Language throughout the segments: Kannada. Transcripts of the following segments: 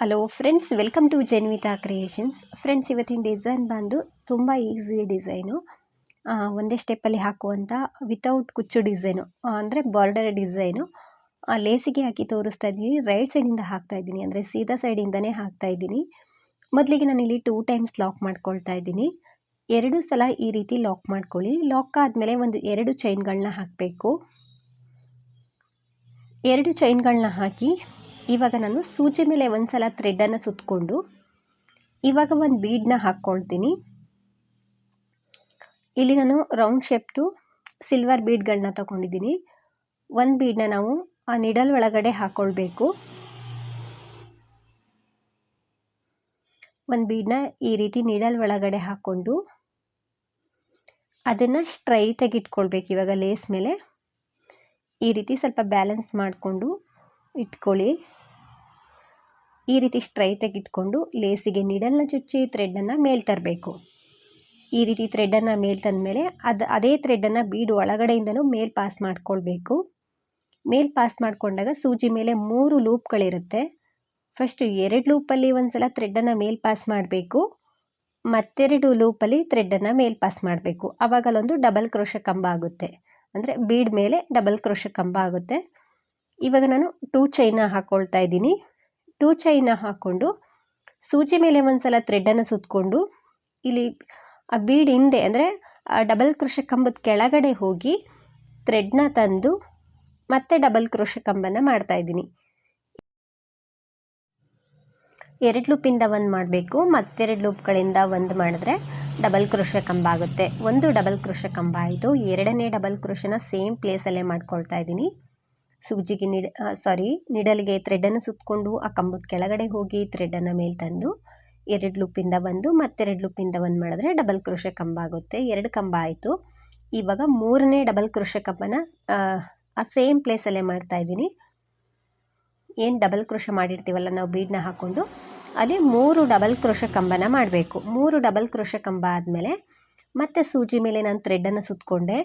Hello friends welcome to Janvita creations friends ಇವತ್ತಿನ ಡಿಸೈನ್ ಬಂದು ತುಂಬ ಈಸಿ ಡಿಸೈನು ಒಂದೇ ಸ್ಟೆಪ್ಪಲ್ಲಿ ಹಾಕುವಂಥ ವಿತೌಟ್ ಕುಚ್ಚು ಡಿಸೈನು ಅಂದರೆ ಬಾರ್ಡರ್ ಡಿಸೈನು ಲೇಸಿಗೆ ಹಾಕಿ ತೋರಿಸ್ತಾ ಇದ್ದೀನಿ. ರೈಟ್ ಸೈಡಿಂದ ಹಾಕ್ತಾ ಇದ್ದೀನಿ. ಅಂದರೆ ಸೀದಾ ಸೈಡಿಂದನೇ ಹಾಕ್ತಾ ಇದ್ದೀನಿ. ಮೊದಲಿಗೆ ನಾನು ಇಲ್ಲಿ ಟೂ ಟೈಮ್ಸ್ ಲಾಕ್ ಮಾಡ್ಕೊಳ್ತಾ ಇದ್ದೀನಿ. ಎರಡು ಸಲ ಈ ರೀತಿ ಲಾಕ್ ಮಾಡ್ಕೊಳ್ಳಿ. ಲಾಕ್ ಆದಮೇಲೆ ಒಂದು ಎರಡು ಚೈನ್ಗಳನ್ನ ಹಾಕಬೇಕು. ಎರಡು ಚೈನ್ಗಳನ್ನ ಹಾಕಿ ಇವಾಗ ನಾನು ಸೂಜಿ ಮೇಲೆ ಒಂದು ಸಲ ಥ್ರೆಡ್ಡನ್ನು ಸುತ್ತಕೊಂಡು ಇವಾಗ ಒಂದು ಬೀಡನ್ನ ಹಾಕ್ಕೊಳ್ತೀನಿ. ಇಲ್ಲಿ ನಾನು ರೌಂಡ್ ಶೇಪ್ಟು ಸಿಲ್ವರ್ ಬೀಡ್ಗಳನ್ನ ತಗೊಂಡಿದ್ದೀನಿ. ಒಂದು ಬೀಡನ್ನ ನಾವು ಆ ನಿಡಲ್ ಒಳಗಡೆ ಹಾಕ್ಕೊಳ್ಬೇಕು ಒಂದು ಬೀಡನ್ನ ಈ ರೀತಿ ನಿಡಲ್ ಒಳಗಡೆ ಹಾಕ್ಕೊಂಡು ಅದನ್ನು ಸ್ಟ್ರೈಟಾಗಿ ಇಟ್ಕೊಳ್ಬೇಕು ಇವಾಗ ಲೇಸ್ ಮೇಲೆ. ಈ ರೀತಿ ಸ್ವಲ್ಪ ಬ್ಯಾಲೆನ್ಸ್ ಮಾಡಿಕೊಂಡು ಇಟ್ಕೊಳ್ಳಿ. ಈ ರೀತಿ ಸ್ಟ್ರೈಟಾಗಿ ಇಟ್ಕೊಂಡು ಲೇಸಿಗೆ ನಿಡಲ್ನ ಚುಚ್ಚಿ ಥ್ರೆಡ್ಡನ್ನು ಮೇಲೆ ತರಬೇಕು. ಈ ರೀತಿ ಥ್ರೆಡ್ಡನ್ನು ಮೇಲೆ ತಂದಮೇಲೆ ಅದು, ಅದೇ ಥ್ರೆಡ್ಡನ್ನು ಬೀಡು ಒಳಗಡೆಯಿಂದನೂ ಮೇಲೆ ಪಾಸ್ ಮಾಡ್ಕೊಳ್ಬೇಕು. ಮೇಲೆ ಪಾಸ್ ಮಾಡಿಕೊಂಡಾಗ ಸೂಜಿ ಮೇಲೆ ಮೂರು ಲೂಪ್ಗಳಿರುತ್ತೆ ಫಸ್ಟು ಎರಡು ಲೂಪಲ್ಲಿ ಒಂದು ಸಲ ಥ್ರೆಡ್ಡನ್ನು ಮೇಲೆ ಪಾಸ್ ಮಾಡಬೇಕು. ಮತ್ತೆರಡು ಲೂಪಲ್ಲಿ ಥ್ರೆಡ್ಡನ್ನು ಮೇಲೆ ಪಾಸ್ ಮಾಡಬೇಕು. ಆವಾಗ ಅಲ್ಲೊಂದು ಡಬಲ್ ಕ್ರೋಶ ಕಂಬ ಆಗುತ್ತೆ. ಅಂದರೆ ಬೀಡ್ ಮೇಲೆ ಡಬಲ್ ಕ್ರೋಶ ಕಂಬ ಆಗುತ್ತೆ. ಇವಾಗ ನಾನು ಟೂ ಚೈನ ಹಾಕ್ಕೊಳ್ತಾ ಇದ್ದೀನಿ. ಟೂ ಚೈನ ಹಾಕ್ಕೊಂಡು ಸೂಜಿ ಮೇಲೆ ಒಂದು ಸಲ ಥ್ರೆಡ್ಡನ್ನು ಸುತ್ತಕೊಂಡು ಇಲ್ಲಿ ಆ ಬೀಡ್ ಹಿಂದೆ ಅಂದರೆ ಡಬಲ್ ಕ್ರೋಶ ಕಂಬದ ಕೆಳಗಡೆ ಹೋಗಿ ಥ್ರೆಡ್ನ ತಂದು ಮತ್ತೆ ಡಬಲ್ ಕ್ರೋಶ ಕಂಬನ ಮಾಡ್ತಾಯಿದ್ದೀನಿ ಎರಡು ಲೂಪಿಂದ ಒಂದು ಮಾಡಬೇಕು. ಮತ್ತೆರಡು ಲೂಪ್ಗಳಿಂದ ಒಂದು ಮಾಡಿದ್ರೆ ಡಬಲ್ ಕ್ರೋಶ ಕಂಬ ಆಗುತ್ತೆ. ಒಂದು ಡಬಲ್ ಕ್ರೋಶ ಕಂಬ ಆಯಿತು. ಎರಡನೇ ಡಬಲ್ ಕ್ರೋಶನ ಸೇಮ್ ಪ್ಲೇಸಲ್ಲೇ ಮಾಡ್ಕೊಳ್ತಾ ಇದ್ದೀನಿ. ಸೂಜಿಗೆ ನಿಡ ಸಾರಿ ನಿಡಲಿಗೆ ಥ್ರೆಡನ್ನು ಸುತ್ತಕೊಂಡು ಆ ಕಂಬದ ಕೆಳಗಡೆ ಹೋಗಿ ಥ್ರೆಡನ್ನು ಮೇಲೆ ತಂದು ಎರಡು ಲೂಪಿಂದ ಒಂದು ಮತ್ತೆರಡು ಲೂಪಿಂದ ಒಂದು ಮಾಡಿದ್ರೆ ಡಬಲ್ ಕ್ರೋಶ ಕಂಬ ಆಗುತ್ತೆ. ಎರಡು ಕಂಬ ಆಯಿತು. ಇವಾಗ ಮೂರನೇ ಡಬಲ್ ಕ್ರೋಶ ಕಂಬನ, ಆ ಸೇಮ್ ಪ್ಲೇಸಲ್ಲೇ ಮಾಡ್ತಾ ಇದ್ದೀನಿ. ಏನು ಡಬಲ್ ಕ್ರೋಶ ಮಾಡಿರ್ತೀವಲ್ಲ, ನಾವು ಬೀಡನ್ನ ಹಾಕ್ಕೊಂಡು ಅಲ್ಲಿ ಮೂರು ಡಬಲ್ ಕ್ರೋಶ ಕಂಬನ ಮಾಡಬೇಕು. ಮೂರು ಡಬಲ್ ಕ್ರೋಶ ಕಂಬ ಆದಮೇಲೆ ಮತ್ತೆ ಸೂಜಿ ಮೇಲೆ ನಾನು ಥ್ರೆಡನ್ನು ಸುತ್ತಕೊಂಡೆ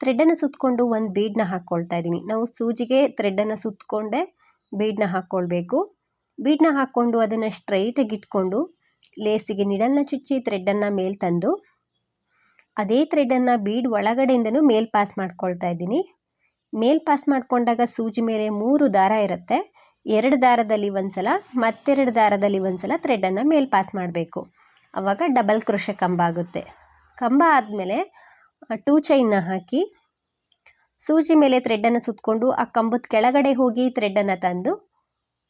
ಥ್ರೆಡ್ಡನ್ನು ಸುತ್ತಕೊಂಡು ಒಂದು ಬೀಡನ್ನ ಹಾಕ್ಕೊಳ್ತಾ ಇದ್ದೀನಿ. ನಾವು ಸೂಜಿಗೆ ಥ್ರೆಡ್ಡನ್ನು ಸುತ್ತಕೊಂಡೆ ಬೀಡನ್ನ ಹಾಕ್ಕೊಳ್ಬೇಕು. ಬೀಡನ್ನ ಹಾಕ್ಕೊಂಡು ಅದನ್ನು ಸ್ಟ್ರೈಟಾಗಿ ಇಟ್ಕೊಂಡು ಲೇಸಿಗೆ ನಿಡಲ್ನ ಚುಚ್ಚಿ ಥ್ರೆಡ್ಡನ್ನು ಮೇಲೆ ತಂದು ಅದೇ ಥ್ರೆಡ್ಡನ್ನು ಬೀಡ್ ಒಳಗಡೆಯಿಂದನೂ ಮೇಲ್ ಪಾಸ್ ಮಾಡ್ಕೊಳ್ತಾ ಇದ್ದೀನಿ. ಮೇಲ್ ಪಾಸ್ ಮಾಡಿಕೊಂಡಾಗ ಸೂಜಿ ಮೇಲೆ ಮೂರು ದಾರ ಇರುತ್ತೆ. ಎರಡು ದಾರದಲ್ಲಿ ಒಂದು ಸಲ, ಮತ್ತೆರಡು ದಾರದಲ್ಲಿ ಒಂದು ಸಲ ಥ್ರೆಡ್ಡನ್ನು ಮೇಲ್ ಪಾಸ್ ಮಾಡಬೇಕು. ಆವಾಗ ಡಬಲ್ ಕ್ರೋಶ ಕಂಬ ಆಗುತ್ತೆ. ಕಂಬ ಆದಮೇಲೆ ಟೂ ಚೈನ್ನ ಹಾಕಿ ಸೂಜಿ ಮೇಲೆ ಥ್ರೆಡ್ಡನ್ನು ಸುತ್ತಕೊಂಡು ಆ ಕಂಬದ ಕೆಳಗಡೆ ಹೋಗಿ ಥ್ರೆಡ್ಡನ್ನು ತಂದು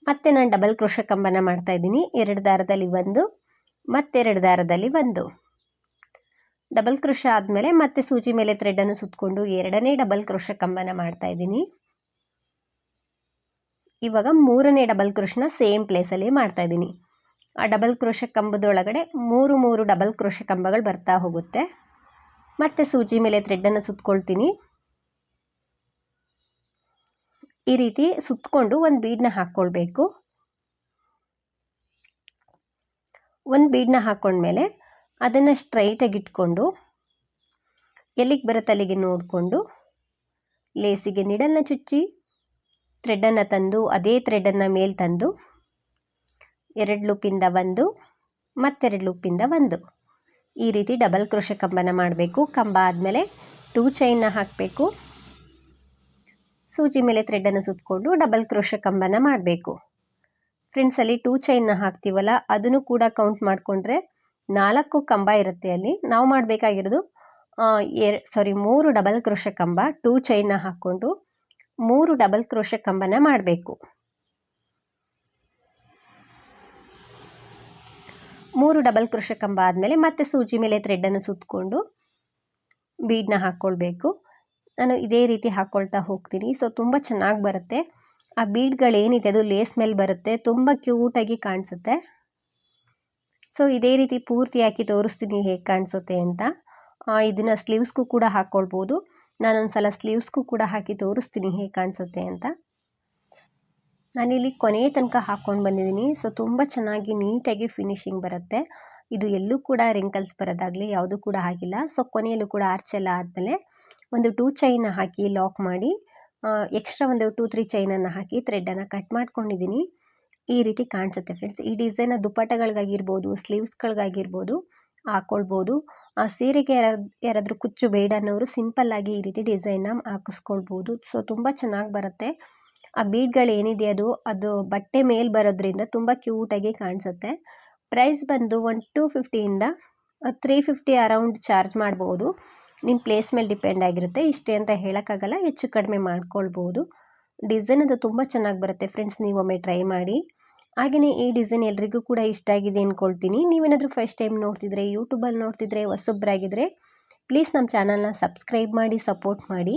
ಮತ್ತೆ ನಾನು ಡಬಲ್ ಕ್ರೋಶ ಕಂಬನ ಮಾಡ್ತಾಯಿದ್ದೀನಿ ಎರಡು ದಾರದಲ್ಲಿ ಒಂದು ಮತ್ತೆರಡು ದಾರದಲ್ಲಿ ಒಂದು. ಡಬಲ್ ಕ್ರೋಶ ಆದಮೇಲೆ ಮತ್ತೆ ಸೂಜಿ ಮೇಲೆ ಥ್ರೆಡ್ಡನ್ನು ಸುತ್ತಕೊಂಡು ಎರಡನೇ ಡಬಲ್ ಕ್ರೋಶ ಕಂಬನ ಮಾಡ್ತಾ ಇದ್ದೀನಿ. ಇವಾಗ ಮೂರನೇ ಡಬಲ್ ಕ್ರೋಶನ ಸೇಮ್ ಪ್ಲೇಸಲ್ಲಿ ಮಾಡ್ತಾ ಇದ್ದೀನಿ. ಆ ಡಬಲ್ ಕ್ರೋಶ ಕಂಬದೊಳಗಡೆ ಮೂರು ಮೂರು ಡಬಲ್ ಕ್ರೋಶ ಕಂಬಗಳು ಬರ್ತಾ ಹೋಗುತ್ತೆ. ಮತ್ತೆ ಸೂಜಿ ಮೇಲೆ ಥ್ರೆಡ್ಡನ್ನು ಸುತ್ತಕೊಳ್ತೀನಿ ಈ ರೀತಿ ಸುತ್ತಕೊಂಡು ಒಂದು ಬೀಡನ್ನ ಹಾಕ್ಕೊಳ್ಬೇಕು. ಒಂದು ಬೀಡನ್ನ ಹಾಕ್ಕೊಂಡ್ಮೇಲೆ ಅದನ್ನು ಸ್ಟ್ರೈಟಾಗಿ ಇಟ್ಕೊಂಡು, ಎಲ್ಲಿಗೆ ಬರುತ್ತೆ ಅಲ್ಲಿಗೆ ನೋಡಿಕೊಂಡು ಲೇಸಿಗೆ ನಿಡನ್ನು ಚುಚ್ಚಿ ಥ್ರೆಡ್ಡನ್ನು ತಂದು, ಅದೇ ಥ್ರೆಡ್ಡನ್ನು ಮೇಲೆ ತಂದು, ಎರಡು ಲೂಪಿಂದ ಒಂದು, ಮತ್ತೆರಡು ಲೂಪಿಂದ ಒಂದು. ಈ ರೀತಿ ಡಬಲ್ ಕ್ರೋಶ ಕಂಬನ ಮಾಡಬೇಕು. ಕಂಬ ಆದಮೇಲೆ ಟೂ ಚೈನ್ನ ಹಾಕಬೇಕು. ಸೂಜಿ ಮೇಲೆ ಥ್ರೆಡ್ಡನ್ನು ಸುತ್ತಕೊಂಡು ಡಬಲ್ ಕ್ರೋಶ ಕಂಬನ ಮಾಡಬೇಕು. ಫ್ರೆಂಡ್ಸಲ್ಲಿ ಟೂ ಚೈನ್ನ ಹಾಕ್ತೀವಲ್ಲ, ಅದನ್ನು ಕೂಡ ಕೌಂಟ್ ಮಾಡಿಕೊಂಡ್ರೆ ನಾಲ್ಕು ಕಂಬ ಇರುತ್ತೆ ಅಲ್ಲಿ. ನಾವು ಮಾಡಬೇಕಾಗಿರೋದು ಎರ್ ಸಾರಿ ಮೂರು ಡಬಲ್ ಕ್ರೋಶ ಕಂಬ ಟೂ ಚೈನ್ನ ಹಾಕ್ಕೊಂಡು ಮೂರು ಡಬಲ್ ಕ್ರೋಶ ಕಂಬನ ಮಾಡಬೇಕು. ಮೂರು ಡಬಲ್ ಕ್ರೋಶ ಕಂಬ ಆದಮೇಲೆ ಮತ್ತೆ ಸೂಜಿ ಮೇಲೆ ಥ್ರೆಡ್ಡನ್ನು ಸುತ್ತಕೊಂಡು ಬೀಡನ್ನ ಹಾಕ್ಕೊಳ್ಬೇಕು ನಾನು ಇದೇ ರೀತಿ ಹಾಕ್ಕೊಳ್ತಾ ಹೋಗ್ತೀನಿ. ಸೊ ತುಂಬ ಚೆನ್ನಾಗಿ ಬರುತ್ತೆ. ಆ ಬೀಡ್ಗಳೇನಿದೆ ಅದು ಲೇಸ್ ಮೇಲೆ ಬರುತ್ತೆ. ತುಂಬ ಕ್ಯೂಟಾಗಿ ಕಾಣಿಸುತ್ತೆ. ಸೊ ಇದೇ ರೀತಿ ಪೂರ್ತಿ ಹಾಕಿ ತೋರಿಸ್ತೀನಿ ಹೇಗೆ ಕಾಣಿಸುತ್ತೆ ಅಂತ. ಇದನ್ನು ಸ್ಲೀವ್ಸ್ಗೂ ಕೂಡ ಹಾಕ್ಕೊಳ್ಬೋದು ನಾನೊಂದು ಸಲ ಸ್ಲೀವ್ಸ್ಗೂ ಕೂಡ ಹಾಕಿ ತೋರಿಸ್ತೀನಿ ಹೇಗೆ ಕಾಣಿಸುತ್ತೆ ಅಂತ. ನಾನಿಲ್ಲಿ ಕೊನೆಯ ತನಕ ಹಾಕ್ಕೊಂಡು ಬಂದಿದ್ದೀನಿ. ಸೊ ತುಂಬ ಚೆನ್ನಾಗಿ ನೀಟಾಗಿ ಫಿನಿಶಿಂಗ್ ಬರುತ್ತೆ. ಇದು ಎಲ್ಲೂ ಕೂಡ ರಿಂಕಲ್ಸ್ ಬರೋದಾಗಲಿ ಯಾವುದೂ ಕೂಡ ಆಗಿಲ್ಲ. ಸೊ ಕೊನೆಯಲ್ಲೂ ಕೂಡ ಆರ್ಚೆಲ್ಲ ಆದಮೇಲೆ ಒಂದು ಟೂ ಚೈನ ಹಾಕಿ ಲಾಕ್ ಮಾಡಿ ಎಕ್ಸ್ಟ್ರಾ ಒಂದು ಟೂ ತ್ರೀ ಚೈನನ್ನು ಹಾಕಿ ಥ್ರೆಡ್ಡನ್ನು ಕಟ್ ಮಾಡ್ಕೊಂಡಿದ್ದೀನಿ. ಈ ರೀತಿ ಕಾಣಿಸುತ್ತೆ ಫ್ರೆಂಡ್ಸ್ ಈ ಡಿಸೈನ ದುಪ್ಪಟಗಳಿಗಾಗಿರ್ಬೋದು ಸ್ಲೀವ್ಸ್ಗಳಿಗಾಗಿರ್ಬೋದು ಹಾಕ್ಕೊಳ್ಬೋದು ಆ, ಸೀರೆಗೆ ಯಾರಾದ್, ಯಾರಾದರೂ ಕುಚ್ಚು ಬೇಡ ಅನ್ನೋರು ಸಿಂಪಲ್ಲಾಗಿ ಈ ರೀತಿ ಡಿಸೈನ್ನ ಹಾಕಿಸ್ಕೊಳ್ಬೋದು. ಸೊ ತುಂಬ ಚೆನ್ನಾಗಿ ಬರುತ್ತೆ. ಆ ಬೀಡ್ಗಳು ಏನಿದೆ ಅದು ಅದು ಬಟ್ಟೆ ಮೇಲೆ ಬರೋದ್ರಿಂದ ತುಂಬ ಕ್ಯೂಟಾಗಿ ಕಾಣಿಸುತ್ತೆ. ಪ್ರೈಸ್ ಬಂದು ಒನ್ ಟೂ ಫಿಫ್ಟಿಯಿಂದ ತ್ರೀ ಫಿಫ್ಟಿ ಅರೌಂಡ್ ಚಾರ್ಜ್ ಮಾಡ್ಬೋದು. ನಿಮ್ಮ ಪ್ಲೇಸ್ ಮೇಲೆ ಡಿಪೆಂಡ್ ಆಗಿರುತ್ತೆ. ಇಷ್ಟೇ ಅಂತ ಹೇಳೋಕ್ಕಾಗಲ್ಲ, ಹೆಚ್ಚು ಕಡಿಮೆ ಮಾಡ್ಕೊಳ್ಬೋದು. ಡಿಸೈನ್ ಅದು ತುಂಬ ಚೆನ್ನಾಗಿ ಬರುತ್ತೆ ಫ್ರೆಂಡ್ಸ್ ನೀವೊಮ್ಮೆ ಟ್ರೈ ಮಾಡಿ. ಹಾಗೆಯೇ ಈ ಡಿಸೈನ್ ಎಲ್ರಿಗೂ ಕೂಡ ಇಷ್ಟ ಆಗಿದೆ ಅಂದ್ಕೊಳ್ತೀನಿ ನೀವೇನಾದರೂ ಫಸ್ಟ್ ಟೈಮ್ ನೋಡ್ತಿದ್ರೆ ಯೂಟ್ಯೂಬಲ್ಲಿ ನೋಡ್ತಿದ್ರೆ ಹೊಸೊಬ್ಬರಾಗಿದ್ದರೆ ಪ್ಲೀಸ್ ನಮ್ಮ ಚಾನಲ್ನ ಸಬ್ಸ್ಕ್ರೈಬ್ ಮಾಡಿ, ಸಪೋರ್ಟ್ ಮಾಡಿ.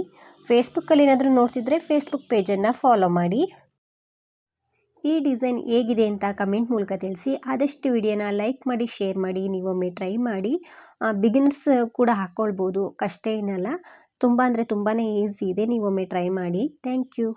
ಫೇಸ್ಬುಕ್ಕಲ್ಲಿ ಏನಾದರೂ ನೋಡ್ತಿದ್ರೆ ಫೇಸ್ಬುಕ್ ಪೇಜನ್ನು ಫಾಲೋ ಮಾಡಿ. ಈ ಡಿಸೈನ್ ಹೇಗಿದೆ ಅಂತ ಕಮೆಂಟ್ ಮೂಲಕ ತಿಳಿಸಿ. ಆದಷ್ಟು ವಿಡಿಯೋನ ಲೈಕ್ ಮಾಡಿ ಶೇರ್ ಮಾಡಿ, ನೀವೊಮ್ಮೆ ಟ್ರೈ ಮಾಡಿ. ಬಿಗಿನರ್ಸ್ ಕೂಡ ಹಾಕ್ಕೊಳ್ಬೋದು ಕಷ್ಟ ಏನಲ್ಲ. ತುಂಬ ಅಂದರೆ ತುಂಬಾ ಈಸಿ ಇದೆ. ನೀವೊಮ್ಮೆ ಟ್ರೈ ಮಾಡಿ. Thank you